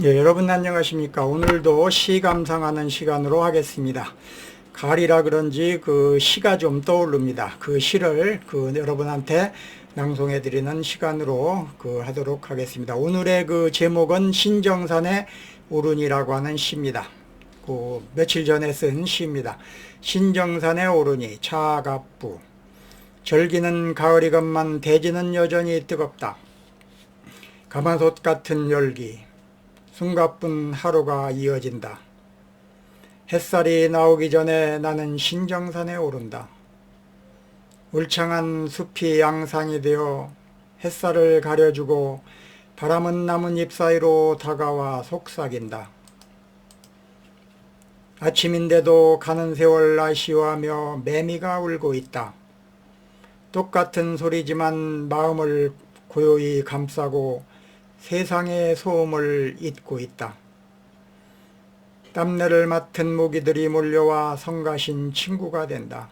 예, 여러분 안녕하십니까. 오늘도 시 감상하는 시간으로 하겠습니다. 가을이라 그런지 그 시가 좀 떠오릅니다. 그 시를 그 여러분한테 낭송해 드리는 시간으로 그 하도록 하겠습니다. 오늘의 그 제목은 신정산의 오른이라고 하는 시입니다. 그 며칠 전에 쓴 시입니다. 신정산의 오른이 차갑부 절기는 가을이건만 대지는 여전히 뜨겁다. 가마솥 같은 열기 숨가쁜 하루가 이어진다. 햇살이 나오기 전에 나는 신정산에 오른다. 울창한 숲이 양상이 되어 햇살을 가려주고 바람은 나뭇잎 사이로 다가와 속삭인다. 아침인데도 가는 세월 아쉬워하며 매미가 울고 있다. 똑같은 소리지만 마음을 고요히 감싸고 세상의 소음을 잊고 있다. 땀내를 맡은 모기들이 몰려와 성가신 친구가 된다.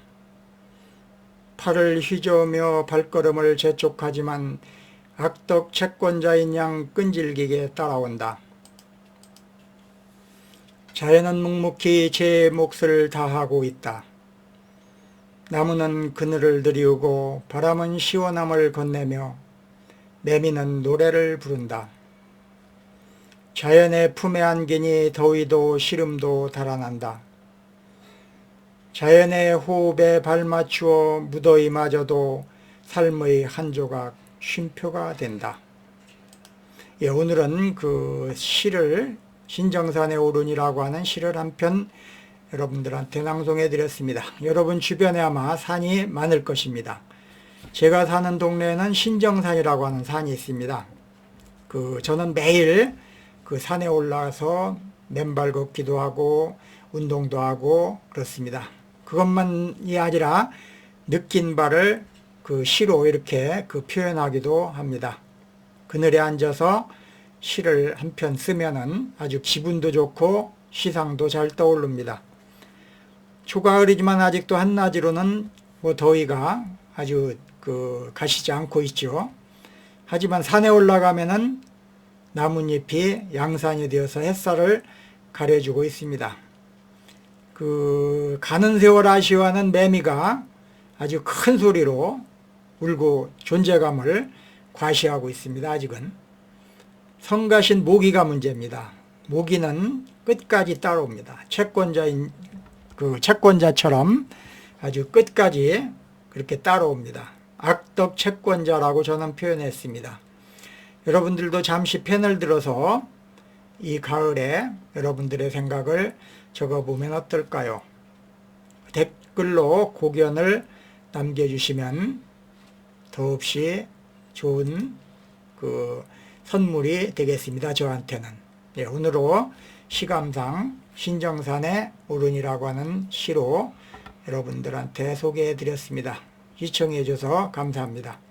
팔을 휘저으며 발걸음을 재촉하지만 악덕 채권자인 양 끈질기게 따라온다. 자연은 묵묵히 제 몫을 다하고 있다. 나무는 그늘을 들이우고 바람은 시원함을 건네며 매미는 노래를 부른다. 자연의 품에 안기니 더위도 시름도 달아난다. 자연의 호흡에 발맞추어 무더위마저도 삶의 한 조각 쉼표가 된다. 예, 오늘은 그 시를 신정산의 오른이라고 하는 시를 한 편 여러분들한테 낭송해 드렸습니다. 여러분 주변에 아마 산이 많을 것입니다. 제가 사는 동네에는 신정산이라고 하는 산이 있습니다. 그 저는 매일 그 산에 올라가서 맨발 걷기도 하고 운동도 하고 그렇습니다. 그것만이 아니라 느낀 바를 그 시로 이렇게 그 표현하기도 합니다. 그늘에 앉아서 시를 한 편 쓰면은 아주 기분도 좋고 시상도 잘 떠오릅니다. 초가을이지만 아직도 한낮으로는 뭐 더위가 아주 그 가시지 않고 있죠. 하지만 산에 올라가면은 나뭇잎이 양산이 되어서 햇살을 가려주고 있습니다. 그 가는 세월 아쉬워하는 매미가 아주 큰 소리로 울고 존재감을 과시하고 있습니다. 아직은 성가신 모기가 문제입니다. 모기는 끝까지 따라옵니다. 채권자인 그 채권자처럼 아주 끝까지 그렇게 따라옵니다. 악덕 채권자라고 저는 표현했습니다. 여러분들도 잠시 펜을 들어서 이 가을에 여러분들의 생각을 적어보면 어떨까요? 댓글로 고견을 남겨주시면 더없이 좋은 그 선물이 되겠습니다. 저한테는. 예, 오늘로 시감상 신정산의 오른이라고 하는 시로 여러분들한테 소개해 드렸습니다. 시청해 주셔서 감사합니다.